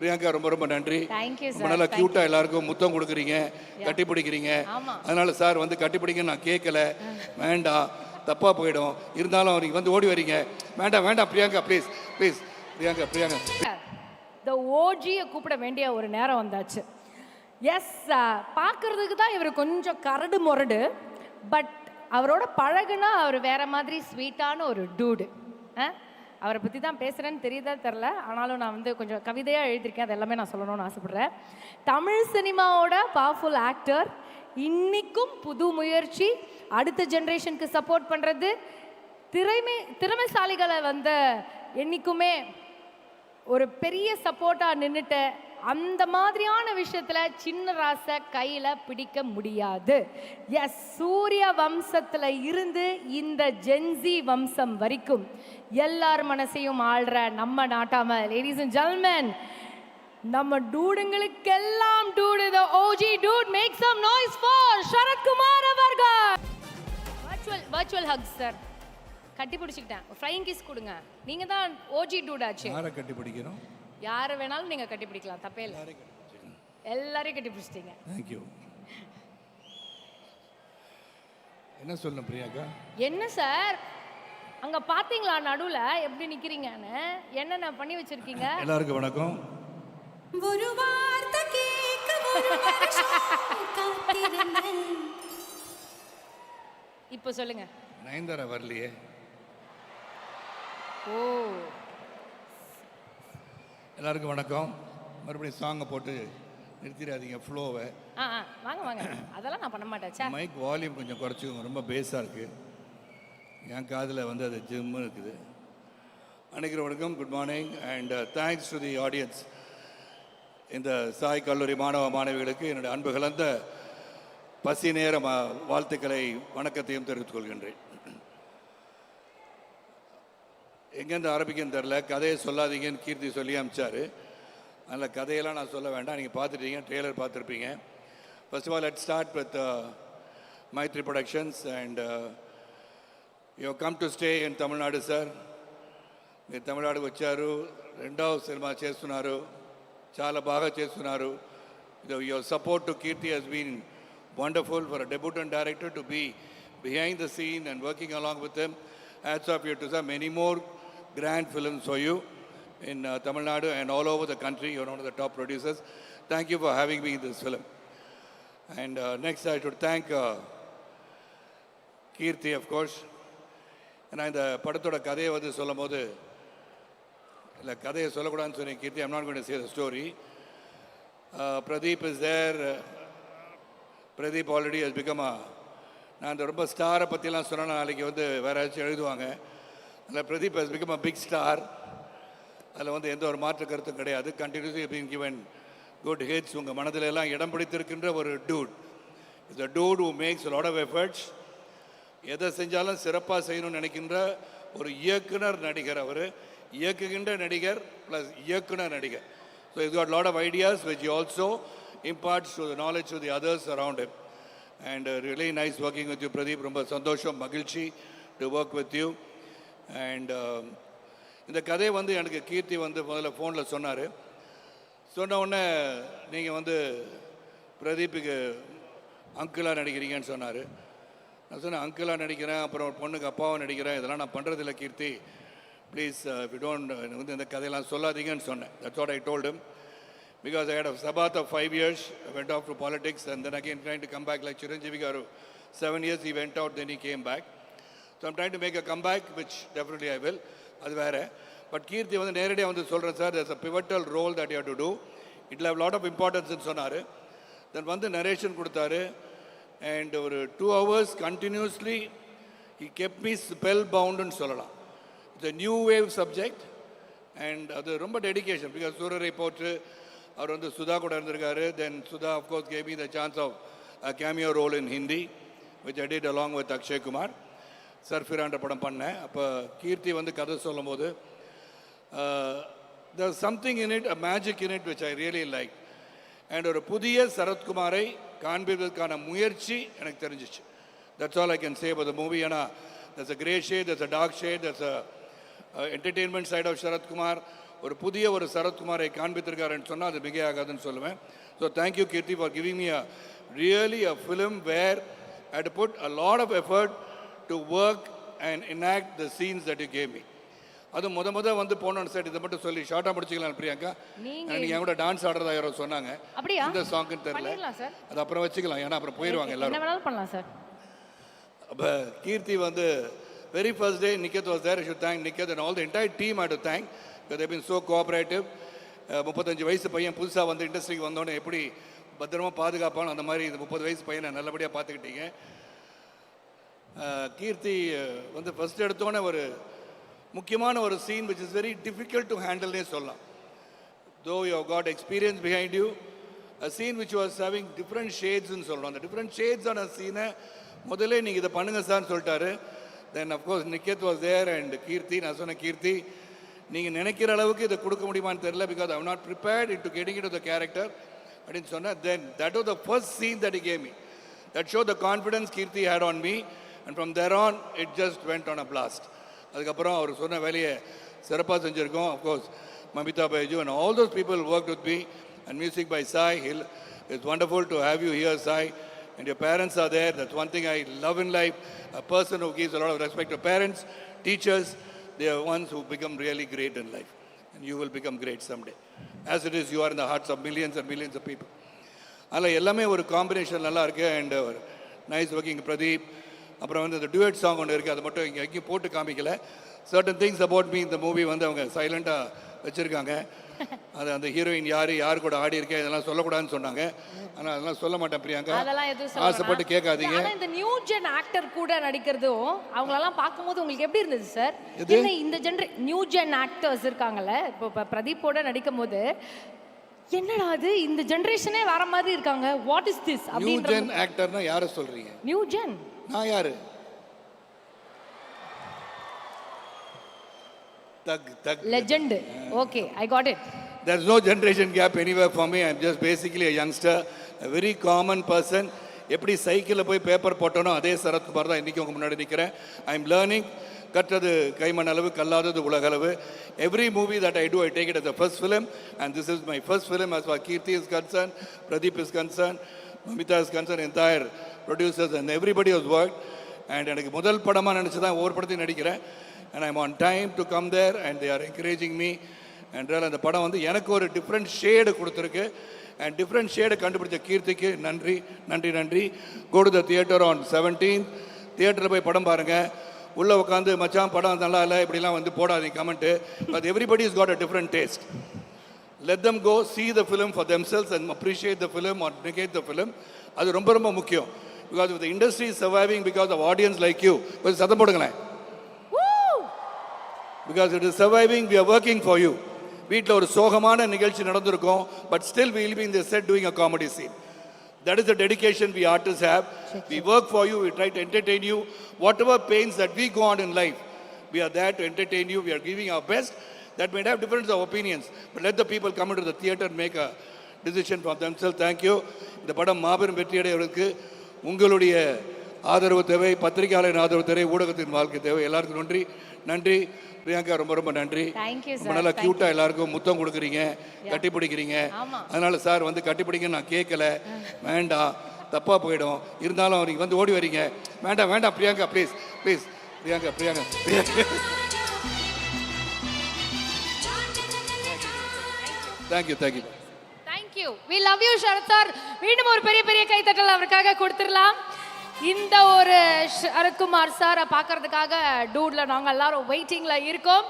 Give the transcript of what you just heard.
பிரியங்கா ரொம்ப ரொம்ப நன்றி. Thank you, sir. ரொம்ப நல்லா கியூட்டா எல்லாருக்கும் முத்தம் கொடுக்குறீங்க கட்டி பிடிக்கிறீங்க. அதனால சார் வந்து கட்டி பிடிங்கன்னு நான் கேட்கல வேண்டாம். தப்பா போயிடும். இருந்தாலும் நீங்க வந்து ஓடி வரீங்க. வேண்டாம் வேண்டாம் பிரியங்கா ப்ளீஸ் ப்ளீஸ் பிரியங்கா பிரியங்கா. இந்த ஓஜியை கூப்பிட வேண்டிய ஒரு நேரம் வந்தாச்சு. எஸ் பார்க்கறதுக்கு தான் இவர் கொஞ்சம் கரடு முரடு பட் அவரோட பழகுனா அவர் வேற மாதிரி ஸ்வீட்டான ஒரு டூடு அவரை பற்றி தான் பேசுகிறேன்னு தெரியுதா தெரில ஆனாலும் நான் வந்து கொஞ்சம் கவிதையாக எழுதியிருக்கேன். அது எல்லாமே நான் சொல்லணும்னு ஆசைப்பட்றேன். தமிழ் சினிமாவோட பவர்ஃபுல் ஆக்டர் இன்றைக்கும் புது முயற்சி அடுத்த ஜென்ரேஷனுக்கு சப்போர்ட் பண்ணுறது திறமை திறமைசாலிகளை வந்து என்றைக்குமே ஒரு பெரிய சப்போர்ட்டாக நின்றுட்ட அந்த மாதிரியான விஷயத்தில் சின்ன ராசை கையில் பிடிக்க முடியாது. எஸ் சூரிய வம்சத்தில் இருந்து இந்த ஜென்சி வம்சம் வரைக்கும் எல்லார் மனசையும் ஆள்ற நம்ம நாட்டாம லேடிஸ் அண்ட் ஜென்மன் நம்ம டூடுங்களுக்கெல்லாம் dude the OG dude make some noise for Sarathkumar அவர்கள். வர்ச்சுவல் வர்ச்சுவல் ஹக் சார் கட்டி பிடிச்சிக்கிட்டேன். ஃப்ளைங் கிஸ் கொடுங்க. நீங்க தான் ஓஜி டூட் ஆச்சு. யாரை கட்டி பிடிக்கிறோம் யாரை வேணாலும் நீங்க கட்டி பிடிக்கலாம் தப்பே இல்லை. எல்லாரையும் கட்டி பிடிச்சிட்டீங்க தேங்க்யூ என்ன சொல்லணும் பிரியங்கா என்ன சார்? அங்க பாத்தீங்களா நடுவுல? எப்படி நிக்கிறீங்கன்னு? என்னென்ன பண்ணி வச்சிருக்கீங்க? எல்லாருக்கும் வணக்கம். ஒரு வார்த்தை கேட்க ஒரு வருஷம் காத்திருந்தேன். இப்போ சொல்லுங்க. நயன்தாரா வரலையே. ஓ. எல்லாருக்கும் வணக்கம். மறுபடியும் சாங்கை போட்டு நிறுத்திடாதீங்க ஃப்ளோவை ஆ ஆ வாங்க வாங்க. அதெல்லாம் நான் பண்ண மாட்டேன். மைக் வால்யூம் கொஞ்சம் குறைச்சிக்கோங்க ரொம்ப பேஸாக இருக்குது என் காதில் வந்து அது ஜிம்மு இருக்குது. அனைக்கிற வணக்கம் good morning and thanks to the audience இந்த சாய் கல்லூரி மாணவ மாணவிகளுக்கு என்னுடைய அன்பு கலந்த பசி நேர வாழ்த்துக்களை வணக்கத்தையும் தெரிவித்துக் கொள்கின்றேன். எங்கேருந்து ஆரம்பிக்கன்னு தெரில கதையை சொல்லாதீங்கன்னு கீர்த்தி சொல்லி அமிச்சாரு அதில் கதையெல்லாம் நான் சொல்ல வேண்டாம் நீங்கள் பார்த்துட்டீங்க ட்ரெய்லர் பார்த்துருப்பீங்க First of all, let's start with uh, Maitri Productions and uh, you have come to stay in Tamil Nadu, sir. మీరు తమిళనాడుకు వచ్చారు రెండవ సినిమా చేస్తున్నారు చాలా బాగా చేస్తున్నారు your support to Keerthi he's been wonderful for a debutante director to be behind the scene and working along with them hats off you to some many more grand films for you in uh, Tamil Nadu and all over the country. You're one of the top producers. Thank you for having me in this film. And uh, next, I should thank uh, Keerthi of course ஏன்னா இந்த படத்தோட கதையை வந்து சொல்லும் போது இல்லை கதையை சொல்லக்கூடாதுன்னு சொன்னேன் Keerthi I'm not going say the story Pradeep is there Pradeep already has become a நான் இந்த ரொம்ப ஸ்டாரை பற்றிலாம் சொன்னேன்னா நாளைக்கு வந்து வேற ஏதாச்சும் எழுதுவாங்க அதில் Pradeep has become a big star அதில் வந்து எந்த ஒரு மாற்று கருத்தும் கிடையாது. Continuously been given good hits உங்கள் மனதில் எல்லாம் இடம் பிடித்திருக்கின்ற ஒரு டூட் இந்த dude who makes lot of efforts எதை செஞ்சாலும் சிறப்பாக செய்யணும்னு நினைக்கின்ற ஒரு இயக்குனர் நடிகர் அவர். இயக்குகின்ற நடிகர் ப்ளஸ் இயக்குனர் நடிகர். ஸோ இது got lot of ideas which also imparts to knowledge to the others around and really nice working with you Pradeep ரொம்ப சந்தோஷம் மகிழ்ச்சி to work with you and um, இந்த கதையை வந்து எனக்கு கீர்த்தி வந்து முதல்ல ஃபோனில் சொன்னார் சொன்ன உடனே நீங்கள் வந்து பிரதீப்புக்கு அங்கிளாக நடிக்கிறீங்கன்னு சொன்னார் நான் சொன்னேன் அங்கிளாக நடிக்கிறேன் அப்புறம் ஒரு பொண்ணுக்கு அப்பாவும் நடிக்கிறேன் இதெல்லாம் நான் பண்ணுறதில்ல கீர்த்தி ப்ளீஸ் வி டோன்ட் வந்து இந்த கதையெல்லாம் சொல்லாதீங்கன்னு சொன்னேன் that's what I told because because I had a sabat of five years. I went off to politics and then again trying to come back like Chiranjeevi Garu. Seven years he went out, then he came back. So I'm trying to make a comeback, which definitely I will அது வேறு. But Keerthi வந்து நேரடியாக வந்து சொல்கிறேன் sir that's a pivotal role that you to do இட்ல have lot of lot சொன்னார். Then வந்து narration கொடுத்தாரு. And ஒரு two hours continuously he kept me spell பவுண்டுன்னு சொல்லலாம். It's a new wave subject and அது ரொம்ப டெடிகேஷன் பிகாஸ் சூரரை போற்று அவர் வந்து சுதா கூட இருந்திருக்காரு. Then Sudha of course gave the chance of cameo role in Hindi which I did along with Akshay Kumar சர்ஃபிரான்ற படம் பண்ணேன் அப்போ கீர்த்தி வந்து கதை சொல்லும்போது the something in it a magic in it which I really like and ஒரு புதிய சரத்குமாரை காண்பிப்பதற்கான முயற்சி எனக்கு தெரிஞ்சிச்சு. That's all I can say about movie ஏன்னா that's a grey shade that's a dark shade that's a entertainment side of Sarathkumar. ஒரு புதிய ஒரு சரத்குமாரை காண்பித்திருக்காருன்னு சொன்னால் அது மிகையாகாதுன்னு சொல்லுவேன். So thank you Keerthi for giving me a really a film where at put a lot of effort to work and enact the scenes that you came me அது முத முத வந்து போனோன்னு சார் இதை மட்டும் சொல்லி ஷார்ட்டாக முடிச்சிக்கலாம் பிரியாக்கா நீங்க நீங்கள் என் கூட டான்ஸ் ஆடுறதா யாரோ சொன்னாங்க. இந்த சாங்குன்னு தெரியல. அது அப்புறம் வச்சுக்கலாம். ஏன்னா அப்புறம் போயிடுவாங்க எல்லாரும். பண்ணலாம் சார் அப்போ கீர்த்தி வந்து very first day Niketh was there should thank Niketh and all the entire team I'd thank they been so cooperative முப்பத்தஞ்சு வயசு பையன் புதுசாக வந்து இண்டஸ்ட்ரிக்கு வந்தோடனே எப்படி பத்திரமா பாதுகாப்பானோ அந்த மாதிரி இந்த முப்பது வயசு பையனை நல்லபடியாக பார்த்துக்கிட்டீங்க. கீர்த்தி வந்து ஃபர்ஸ்ட் எடுத்தோன்னே ஒரு முக்கியமான ஒரு scene which is very difficult to ஹேண்டில்னே சொல்லலாம். Though you got experience behind you a scene which was having different ஷேட்ஸ்னு சொல்கிறோம் அந்த டிஃப்ரெண்ட் ஷேட்ஸான சீனை முதல்ல நீங்கள் இதை பண்ணுங்க சார்னு சொல்லிட்டாரு. Then of course Niketh was there and Keerthi நான் சொன்ன கீர்த்தி நீங்கள் நினைக்கிற அளவுக்கு இதை கொடுக்க முடியுமான்னு தெரியல because I'm not prepared it to getting it the character அப்படின்னு சொன்னேன் then that was the first scene that he gave me that show the confidence Keerthi had on me and from there on it just went on a blast அதுக்கப்புறம் அவர் சொன்ன வேலையை சிறப்பாக செஞ்சுருக்கோம் of course Mamitha Baiju and all those people work with be and music by Sai hill it's wonderful to have you here Sai and your parents are there that's one thing I love in life a person who gives a lot of respect to parents teachers they're ones who become really great in life and you will become great someday as it is you are in the hearts of millions and millions of people அதில் எல்லாமே ஒரு combination நல்லா இருக்குது and nice working Pradeep அப்புறம் வந்து இந்த duet song ஒன்று இருக்குது அதை மட்டும் இங்கே எங்கேயும் போட்டு காமிக்கல. சர்டன் திங்ஸ் அபவுட் மீ இந்த மூவி வந்து அவங்க சைலண்ட்டாக வச்சுருக்காங்க. அது அந்த ஹீரோயின் யார் யார் கூட ஆடி இருக்கேன் இதெல்லாம் சொல்லக்கூடாதுன்னு சொன்னாங்க. ஆனால் அதெல்லாம் சொல்ல மாட்டேன் பிரியாங்கா. அதெல்லாம் எதுவும் சொல்ல ஆசைப்பட்டு. கேட்காதீங்க. இந்த நியூ ஜென் ஆக்டர் கூட நடிக்கிறதும் அவங்களெல்லாம் பார்க்கும்போது உங்களுக்கு எப்படி இருந்தது சார்? என்ன இந்த ஜென்ர நியூ ஜென் ஆக்டர்ஸ் இருக்காங்கல்ல இப்போ பிரதீப்போட நடிக்கும் போது என்னடா அது? இந்த ஜெனரேஷனே வேற மாதிரி இருக்காங்க. What is this new gen ஆக்டர்னா யாரை சொல்கிறீங்க நியூ ஜென் நான் யாரு? Thug thug. Legend okay I got it There's no generation gap anywhere for me. I'm just basically a youngster, a very common person. எப்படி சைக்கிளில் போய் பேப்பர் போட்டனோ அதே சரத்குமார் தான் இன்றைக்கி உங்கள் முன்னாடி நிற்கிறேன் ஐ எம் லேர்னிங் கற்றது கைமண் அளவு கல்லாதது உலக அளவு every movie that I do I take it as a first film and this is my first film as far Keerthi is concern Pradeep is concern Mamitha is concern entire producers and everybody was work and எனக்கு முதல் படமாக நினச்சி தான் ஒவ்வொரு படத்தையும் நடிக்கிறேன். And I'm on time to come there and they are encouraging me என்றால் அந்த படம் வந்து எனக்கு ஒரு டிஃப்ரெண்ட் ஷேடு கொடுத்துருக்கு. அண்ட் டிஃப்ரெண்ட் ஷேடை கண்டுபிடிச்ச கீர்த்திக்கு நன்றி நன்றி நன்றி. Go to the theatre on seventeen தியேட்டரில் போய் படம் பாருங்கள் உள்ளே உட்காந்து மச்சான் படம் நல்லா இல்லை இப்படிலாம் வந்து போடாதீங்க comment. But everybody is got a different taste let them go see the film for themselves and appreciate the film or negate the film அது ரொம்ப ரொம்ப முக்கியம். Because the industry is surviving because of audience like you கொஞ்சம் சத்தம் போடுங்களேன். Because it is surviving we are working for you வீட்டில் ஒரு சோகமான நிகழ்ச்சி நடந்திருக்கும் but still will be in the set doing a comedy scene that is the dedication we artist have we work for you we try to entertain you whatever pains that we go on in life we are there to entertain you we are giving our best that may have difference of opinions but let the people come into the theatre and make a decision for themselves. Thank you. இந்த படம் மாபெரும் வெற்றியடைவதற்கு உங்களுடைய ஆதரவு தேவை பத்திரிகையாளரின் ஆதரவு தேவை ஊடகத்தின் வாழ்க்கை தேவை. எல்லாருக்கும் நன்றி. நன்றி. பிரியங்கா ரொம்ப ரொம்ப நன்றி. ரொம்ப. நல்லா Thank கியூட்டா எல்லாருக்கும் முத்தம் கொடுக்குறீங்க. கட்டி பிடிக்கிறீங்க. அதனால சார் வந்து கட்டி பிடிங்க நான் கேட்கல வேண்டாம். தப்பா போயிடும். இருந்தாலும் நீங்க வந்து ஓடி வரீங்க. வேண்டாம் வேண்டாம். Priyanka please please Priyanka Priyanka Priyanka. Thank you thank you you we love you Sarath sir மீண்டும் ஒரு பெரிய பெரிய கைத்தட்டல் அவருக்காக கொடுத்துடலாம். இந்த ஒரு சரத்குமார் சாரை பார்க்கறதுக்காக டூட்ல நாங்கள் எல்லாரும் வெயிட்டிங்ல இருக்கோம்.